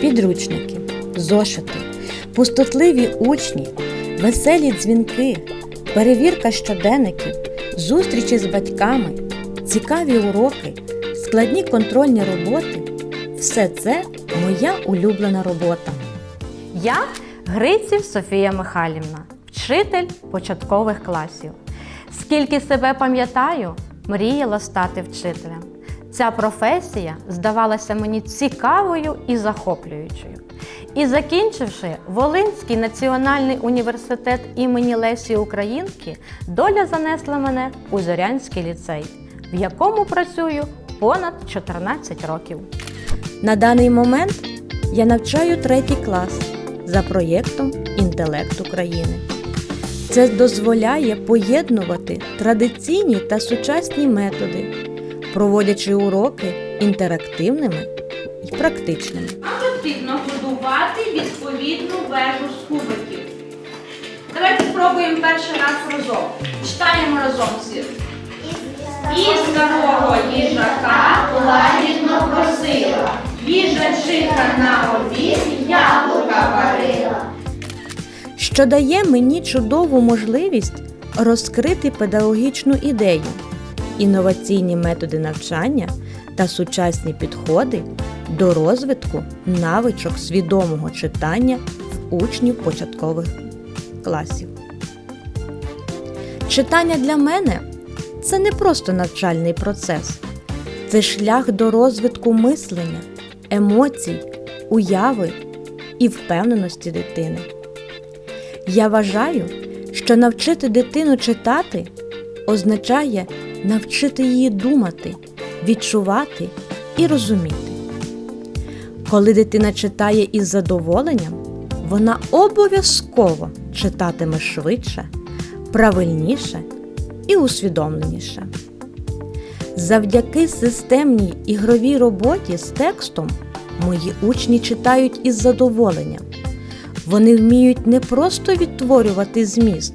підручники, зошити, пустотливі учні, веселі дзвінки, перевірка щоденників, зустрічі з батьками, цікаві уроки, складні контрольні роботи все це моя улюблена робота. Я Гриців Софія Михайлівна, вчитель початкових класів. Скільки себе пам'ятаю, мріяла стати вчителем. Ця професія здавалася мені цікавою і захоплюючою. І закінчивши Волинський національний університет імені Лесі Українки, доля занесла мене у Зорянський ліцей, в якому працюю понад 14 років. На даний момент я навчаю третій клас за проєктом Інтелект України. Це дозволяє поєднувати традиційні та сучасні методи, проводячи уроки інтерактивними і практичними. Нам потрібно будувати відповідну вежу з кубиків. Давайте спробуємо перший раз разом. Читаємо разом всі. І старого їжака лагідно просила. Їжачиха на обід яблука варила. що дає мені чудову можливість розкрити педагогічну ідею, інноваційні методи навчання та сучасні підходи до розвитку навичок свідомого читання в учнів початкових класів. Читання для мене це не просто навчальний процес, це шлях до розвитку мислення, емоцій, уяви і впевненості дитини. Я вважаю, що навчити дитину читати означає навчити її думати, відчувати і розуміти. Коли дитина читає із задоволенням, вона обов'язково читатиме швидше, правильніше і усвідомленіше. Завдяки системній ігровій роботі з текстом мої учні читають із задоволенням. Вони вміють не просто відтворювати зміст,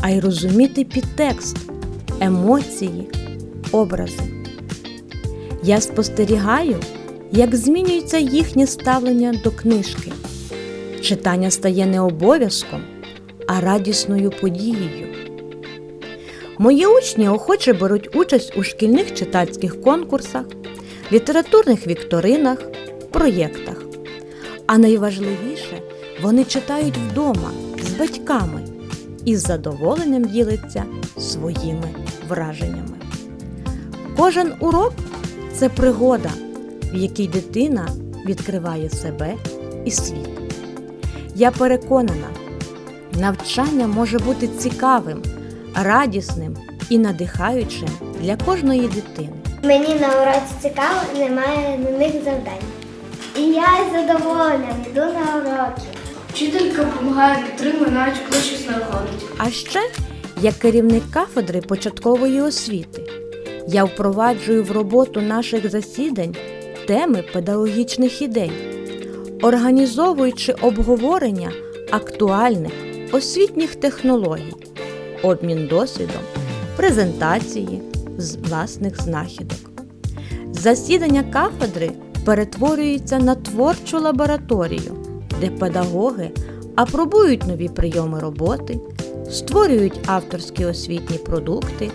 а й розуміти підтекст, емоції, образи. Я спостерігаю, як змінюється їхнє ставлення до книжки. Читання стає не обов'язком, а радісною подією. Мої учні охоче беруть участь у шкільних читацьких конкурсах, літературних вікторинах, проєктах. А найважливіше, вони читають вдома з батьками і з задоволенням діляться своїми враженнями. Кожен урок це пригода, в якій дитина відкриває себе і світ. Я переконана, навчання може бути цікавим, радісним і надихаючим для кожної дитини. Мені на уроці цікаво, немає на них завдань. І я із задоволенням йду на уроки. Вчителька допомагає підтримує, навіть коли щось не виходить. А ще як керівник кафедри початкової освіти я впроваджую в роботу наших засідань теми педагогічних ідей, організовуючи обговорення актуальних освітніх технологій, обмін досвідом, презентації з власних знахідок. Засідання кафедри перетворюються на творчу лабораторію, де педагоги апробують нові прийоми роботи, створюють авторські освітні продукти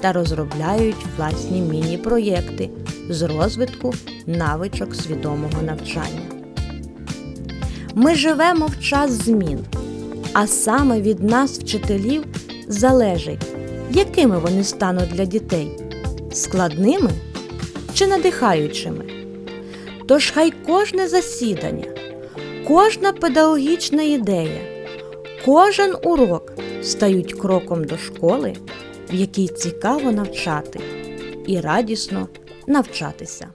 та розробляють власні міні-проєкти з розвитку навичок свідомого навчання. Ми живемо в час змін, а саме від нас, вчителів, залежить, якими вони стануть для дітей складними чи надихаючими. Тож хай кожне засідання, кожна педагогічна ідея, кожен урок стають кроком до школи, в якій цікаво навчати і радісно навчатися.